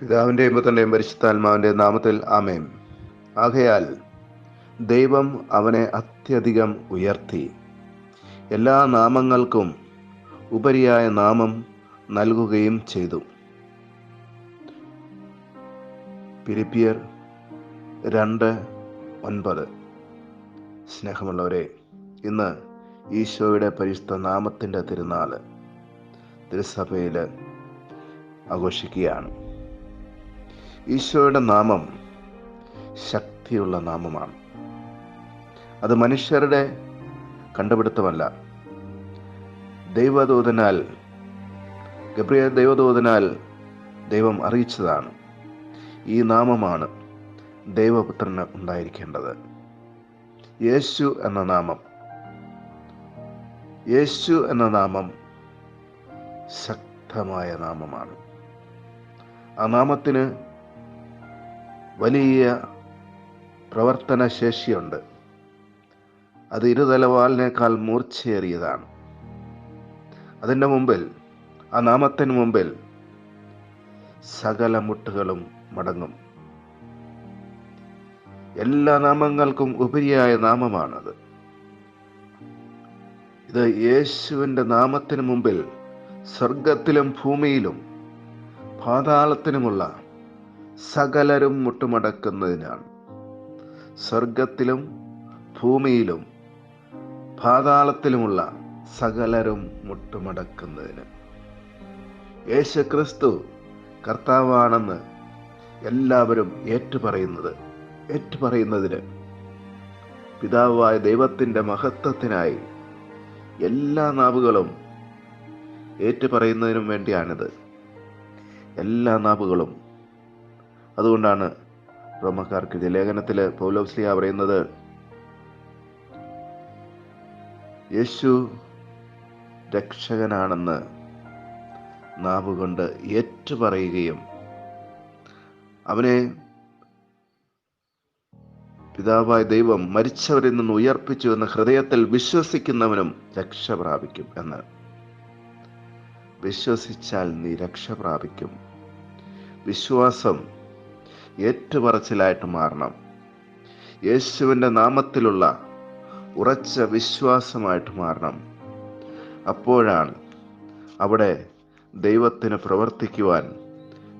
പിതാവിന്റെയും പുത്രന്റെയും പരിശുദ്ധാത്മാവിന്റെ നാമത്തിൽ ആമേൻ. ആകയാൽ ദൈവം അവനെ അത്യധികം ഉയർത്തി. എല്ലാ നാമങ്ങൾക്കും ഉപരിയായ നാമം നൽകുകയും ചെയ്തു. പിരിപ്പിയർ രണ്ട് ഒൻപത്. സ്നേഹമുള്ളവരെ ഇന്ന് ഈശോയുടെ പരിശുദ്ധ നാമത്തിന്റെ തിരുനാൾ തിരുസഭയിൽ ആഘോഷിക്കുകയാണ്. ഈശോയുടെ നാമം ശക്തിയുള്ള നാമമാണ്. അത് മനുഷ്യരുടെ കണ്ടുപിടുത്തമല്ല. ദൈവദൂതനാൽ ഗബ്രിയ ദൈവദൂതനാൽ ദൈവം അറിയിച്ചതാണ്. ഈ നാമമാണ് ദൈവപുത്രന് ഉണ്ടായിരിക്കേണ്ടത്. യേശു എന്ന നാമം യേശു എന്ന നാമം ശക്തമായ നാമമാണ്. ആ നാമത്തിന് വലിയ പ്രവർത്തന ശേഷിയുണ്ട് അത് ഇരുതലവാലിനേക്കാൾ മൂർച്ചയേറിയതാണ്. അതിന്റെ മുമ്പിൽ ആ നാമത്തിന് മുമ്പിൽ സകല മുട്ടുകളും മടങ്ങും. എല്ലാ നാമങ്ങൾക്കും ഉപരിയായ നാമമാണത്. ഇത് യേശുവിന്റെ നാമത്തിന് മുമ്പിൽ സ്വർഗത്തിലും ഭൂമിയിലും പാതാളത്തിനുമുള്ള സകലരും മുട്ടുമടക്കുന്നതിനാണ്. സ്വർഗത്തിലും ഭൂമിയിലും പാതാളത്തിലുമുള്ള സകലരും മുട്ടുമടക്കുന്നതിന്. യേശു ക്രിസ്തു കർത്താവാണെന്ന് എല്ലാവരും ഏറ്റുപറയുന്നത് ഏറ്റുപറയുന്നതിന് പിതാവായ ദൈവത്തിന്റെ മഹത്വത്തിനായി എല്ലാ നാവുകളും ഏറ്റുപറയുന്നതിനും വേണ്ടിയാണിത്. എല്ലാ നാവുകളും അതുകൊണ്ടാണ് റോമക്കാർക്ക് ലേഖനത്തിൽ പൗലോസ്ലിയ പറയുന്നത് യേശു രക്ഷകനാണെന്ന് നാവുകൊണ്ട് ഏറ്റുപറയുകയും അവനെ പിതാവായ ദൈവം മരിച്ചവരിൽ നിന്ന് ഉയർപ്പിച്ചു എന്ന് ഹൃദയത്തിൽ വിശ്വസിക്കുന്നവനും രക്ഷ പ്രാപിക്കും എന്ന്. വിശ്വസിച്ചാൽ നീ രക്ഷ പ്രാപിക്കും. വിശ്വാസം ഏറ്റുപറച്ചിലായിട്ട് മാറണം. യേശുവിന്റെ നാമത്തിലുള്ള ഉറച്ച വിശ്വാസമായിട്ട് മാറണം. അപ്പോഴാണ് അവിടെ ദൈവത്തിന് പ്രവർത്തിക്കുവാൻ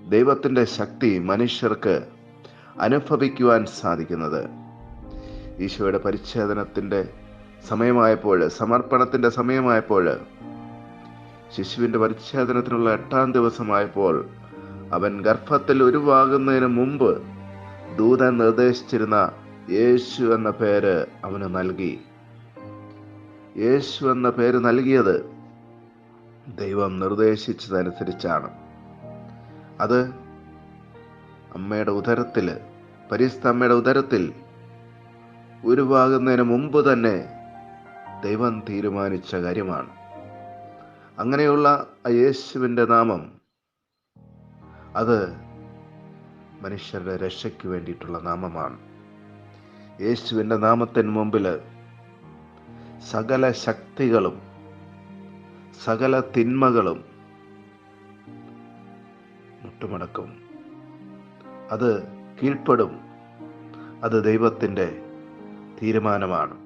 ദൈവത്തിന്റെ ശക്തി മനുഷ്യർക്ക് അനുഭവിക്കുവാൻ സാധിക്കുന്നത്. ഈശോയുടെ പരിച്ഛേദനത്തിന്റെ സമയമായപ്പോൾ സമർപ്പണത്തിന്റെ സമയമായപ്പോൾ ശിശുവിന്റെ പരിച്ഛേദനത്തിനുള്ള എട്ടാം ദിവസമായപ്പോൾ അവൻ ഗർഭത്തിൽ ഉരുവാകുന്നതിന് മുമ്പ് ദൂതൻ നിർദ്ദേശിച്ചിരുന്ന യേശു എന്ന പേര് അവന് നൽകി. യേശു എന്ന പേര് നൽകിയത് ദൈവം നിർദ്ദേശിച്ചതനുസരിച്ചാണ്. അത് അമ്മയുടെ ഉദരത്തിൽ പരിസ്ഥ അമ്മയുടെ ഉദരത്തിൽ ഉരുവാകുന്നതിന് മുമ്പ് തന്നെ ദൈവം തീരുമാനിച്ച കാര്യമാണ്. അങ്ങനെയുള്ള യേശുവിന്റെ നാമം അത് മനുഷ്യരുടെ രക്ഷയ്ക്ക് വേണ്ടിയിട്ടുള്ള നാമമാണ്. യേശുവിന്റെ നാമത്തിന് മുമ്പിൽ സകല ശക്തികളും സകല തിന്മകളും മുട്ടുമടക്കും. അത് കീഴ്പ്പെടും. അത് ദൈവത്തിന്റെ തീരുമാനമാണ്.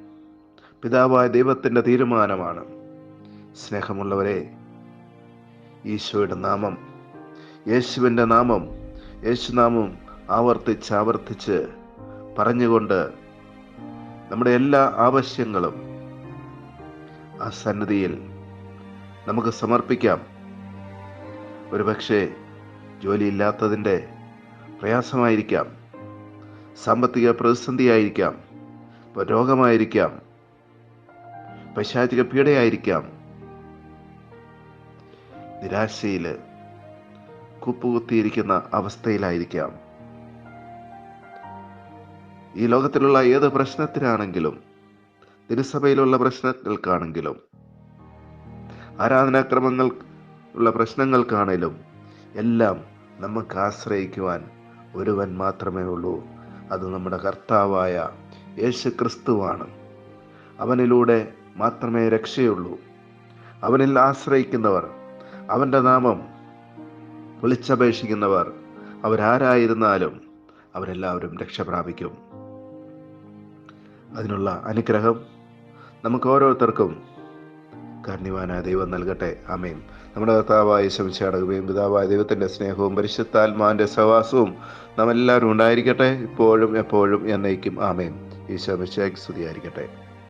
പിതാവായ ദൈവത്തിന്റെ തീരുമാനമാണ്. സ്നേഹമുള്ളവരെ ഈശോയുടെ നാമം യേശുവിന്റെ നാമം യേശുനാമം ആവർത്തിച്ച് ആവർത്തിച്ച് പറഞ്ഞുകൊണ്ട് നമ്മുടെ എല്ലാ ആവശ്യങ്ങളും ആ സന്നിധിയിൽ നമുക്ക് സമർപ്പിക്കാം. ഒരുപക്ഷെ ജോലിയില്ലാത്തതിന്റെ പ്രയാസമായിരിക്കാം സാമ്പത്തിക പ്രതിസന്ധിയായിരിക്കാം രോഗമായിരിക്കാം പൈശാചിക പീഡയായിരിക്കാം. നിരാശയിൽ കുപ്പുകുത്തിയിരിക്കുന്ന അവസ്ഥയിലായിരിക്കാം. ഈ ലോകത്തിലുള്ള ഏത് പ്രശ്നത്തിനാണെങ്കിലും തിരുസഭയിലുള്ള പ്രശ്നങ്ങൾക്കാണെങ്കിലും ആരാധനാക്രമങ്ങൾ ഉള്ള പ്രശ്നങ്ങൾക്കാണേലും എല്ലാം നമുക്ക് ആശ്രയിക്കുവാൻ ഒരുവൻ മാത്രമേ ഉള്ളൂ. അത് നമ്മുടെ കർത്താവായ യേശു ക്രിസ്തുവാണ് അവനിലൂടെ മാത്രമേ രക്ഷയുള്ളൂ. അവനിൽ ആശ്രയിക്കുന്നവർ അവന്റെ നാമം വിളിച്ചപേക്ഷിക്കുന്നവർ അവരാരായിരുന്നാലും അവരെല്ലാവരും രക്ഷ പ്രാപിക്കും അതിനുള്ള അനുഗ്രഹം നമുക്ക് ഓരോരുത്തർക്കും കാരണവാനായ ദൈവം നൽകട്ടെ. ആമേൻ. നമ്മുടെ കർത്താവായ ശമിച്ചടകുകയും പിതാവായ ദൈവത്തിന്റെ സ്നേഹവും പരിശുദ്ധാത്മാവിന്റെ സഹവാസവും നാം ഉണ്ടായിരിക്കട്ടെ. ഇപ്പോഴും എപ്പോഴും എന്നേക്കും. ആമേൻ. ഈ മിശിഹായ്ക്ക് സ്തുതിയായിരിക്കട്ടെ.